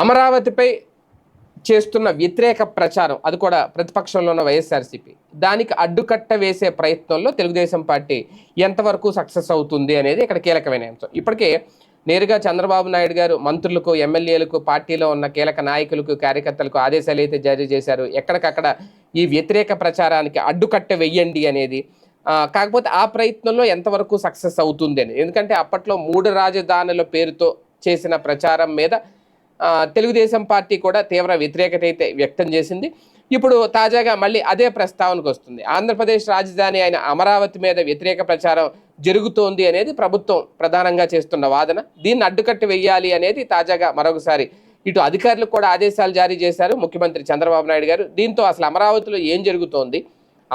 అమరావతిపై చేస్తున్న వ్యతిరేక ప్రచారం అది కూడా ప్రతిపక్షంలో ఉన్న వైఎస్ఆర్సీపీ. దానికి అడ్డుకట్ట వేసే ప్రయత్నంలో తెలుగుదేశం పార్టీ ఎంతవరకు సక్సెస్ అవుతుంది అనేది ఇక్కడ కీలకమైన అంశం. ఇప్పటికే నేరుగా చంద్రబాబు నాయుడు గారు మంత్రులకు ఎమ్మెల్యేలకు పార్టీలో ఉన్న కీలక నాయకులకు కార్యకర్తలకు ఆదేశాలు అయితే జారీ చేశారు. ఎక్కడికక్కడ ఈ వ్యతిరేక ప్రచారానికి అడ్డుకట్ట వెయ్యండి అనేది కాకపోతే ఆ ప్రయత్నంలో ఎంతవరకు సక్సెస్ అవుతుంది అని ఎందుకంటే అప్పట్లో మూడు రాజధానుల పేరుతో చేసిన ప్రచారం మీద తెలుగుదేశం పార్టీ కూడా తీవ్ర వ్యతిరేకత అయితే వ్యక్తం చేసింది. ఇప్పుడు తాజాగా మళ్ళీ అదే ప్రస్తావనకు వస్తుంది. ఆంధ్రప్రదేశ్ రాజధాని అయిన అమరావతి మీద వ్యతిరేక ప్రచారం జరుగుతోంది అనేది ప్రభుత్వం ప్రధానంగా చేస్తున్న వాదన. దీన్ని అడ్డుకట్టి వెయ్యాలి అనేది తాజాగా మరొకసారి ఇటు అధికారులకు కూడా ఆదేశాలు జారీ చేశారు. ముఖ్యమంత్రి చంద్రబాబు నాయుడు గారు. దీంతో అసలు అమరావతిలో ఏం జరుగుతోంది?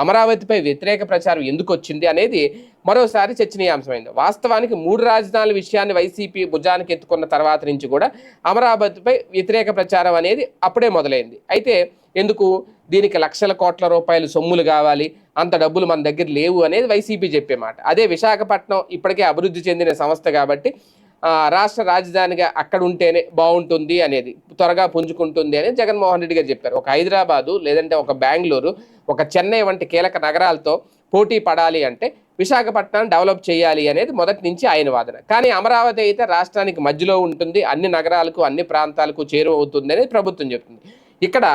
అమరావతిపై వ్యతిరేక ప్రచారం ఎందుకు వచ్చింది అనేది మరోసారి చర్చనీయాంశమైంది. వాస్తవానికి మూడు రాజధానుల విషయాన్ని వైసీపీ భుజానికి ఎత్తుకున్న తర్వాత నుంచి కూడా అమరావతిపై వ్యతిరేక ప్రచారం అనేది అప్పుడే మొదలైంది. అయితే ఎందుకు? దీనికి లక్షల కోట్ల రూపాయలు సొమ్ములు కావాలి అంత డబ్బులు మన దగ్గర లేవు అనేది వైసీపీ చెప్పే మాట. అదే విశాఖపట్నం ఇప్పటికే అభివృద్ధి చెందిన సంస్థ కాబట్టి రాష్ట్ర రాజధానిగా అక్కడ ఉంటేనే బాగుంటుంది అనేది త్వరగా పుంజుకుంటుంది అని జగన్మోహన్ రెడ్డి గారు చెప్పారు. ఒక హైదరాబాదు లేదంటే ఒక బెంగళూరు ఒక చెన్నై వంటి కీలక నగరాలతో పోటీ పడాలి అంటే విశాఖపట్నం డెవలప్ చేయాలి అనేది మొదటి నుంచి ఆయన వాదన. కానీ అమరావతి అయితే రాష్ట్రానికి మధ్యలో ఉంటుంది అన్ని నగరాలకు అన్ని ప్రాంతాలకు చేరువవుతుంది అనేది ప్రభుత్వం చెప్తుంది. ఇక్కడ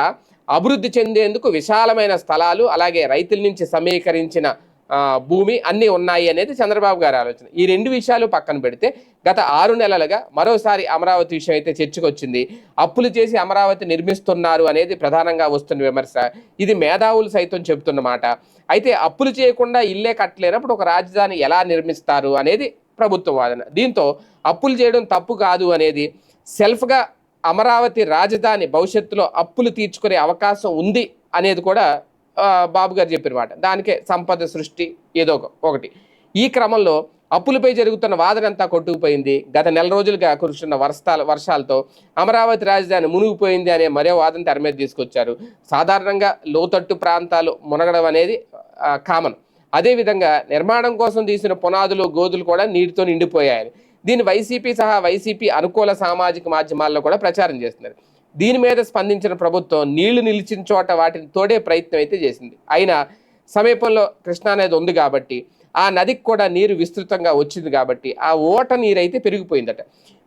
అభివృద్ధి చెందేందుకు విశాలమైన స్థలాలు అలాగే రైతుల నుంచి సమీకరించిన భూమి అన్నీ ఉన్నాయి అనేది చంద్రబాబు గారి ఆలోచన. ఈ రెండు విషయాలు పక్కన పెడితే గత ఆరు నెలలుగా మరోసారి అమరావతి విషయం అయితే చర్చకొచ్చింది. అప్పులు చేసి అమరావతి నిర్మిస్తున్నారు అనేది ప్రధానంగా వస్తున్న విమర్శ. ఇది మేధావులు సైతం చెబుతున్న మాట. అయితే అప్పులు చేయకుండా ఇల్లే కట్టలేనప్పుడు ఒక రాజధాని ఎలా నిర్మిస్తారు అనేది ప్రభుత్వ వాదన. దీంతో అప్పులు చేయడం తప్పు కాదు అనేది సెల్ఫ్గా అమరావతి రాజధాని భవిష్యత్తులో అప్పులు తీర్చుకునే అవకాశం ఉంది అనేది కూడా బాబు గారు చెప్పిన మాట. దానికే సంపద సృష్టి ఏదో ఒకటి. ఈ క్రమంలో అప్పులపై జరుగుతున్న వాదనంతా కొట్టుకుపోయింది. గత నెల రోజులుగా కురుస్తున్న వర్షాల వర్షాలతో అమరావతి రాజధాని మునిగిపోయింది అనే మరో వాదన తెర మీద తీసుకొచ్చారు. సాధారణంగా లోతట్టు ప్రాంతాలు మునగడం అనేది కామన్. అదేవిధంగా నిర్మాణం కోసం తీసిన పునాదులు గోతులు కూడా నీటితో నిండిపోయాయని. దీన్ని వైసీపీ సహా వైసీపీ అనుకూల సామాజిక మాధ్యమాల్లో కూడా ప్రచారం చేస్తున్నారు. దీని మీద స్పందించిన ప్రభుత్వం నీళ్ళు నిలిచిన చోట వాటిని తోడే ప్రయత్నం అయితే చేసింది. అయినా సమీపంలో కృష్ణ అనేది ఉంది కాబట్టి ఆ నదికి కూడా నీరు విస్తృతంగా వచ్చింది కాబట్టి ఆ ఓట నీరు అయితే పెరిగిపోయిందట.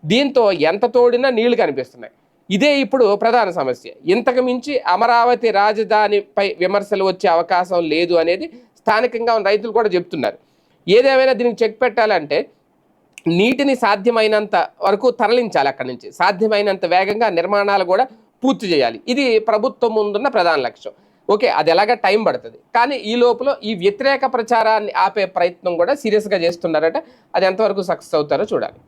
దీంతో ఎంత తోడినా నీళ్ళు కనిపిస్తున్నాయి. ఇదే ఇప్పుడు ప్రధాన సమస్య. ఇంతకు మించి అమరావతి రాజధానిపై విమర్శలు వచ్చే అవకాశం లేదు అనేది స్థానికంగా ఉన్న రైతులు కూడా చెప్తున్నారు. ఏదేమైనా దీనికి చెక్ పెట్టాలంటే నీటిని సాధ్యమైనంత వరకు తరలించాలి అక్కడి నుంచి. సాధ్యమైనంత వేగంగా నిర్మాణాలు కూడా పూర్తి చేయాలి. ఇది ప్రభుత్వం ముందున్న ప్రధాన లక్ష్యం. ఓకే అది ఎలాగ టైం పడుతుంది? కానీ ఈ లోపల ఈ వ్యతిరేక ప్రచారాన్ని ఆపే ప్రయత్నం కూడా సీరియస్గా చేస్తున్నారట. అది ఎంతవరకు సక్సెస్ అవుతారో చూడాలి.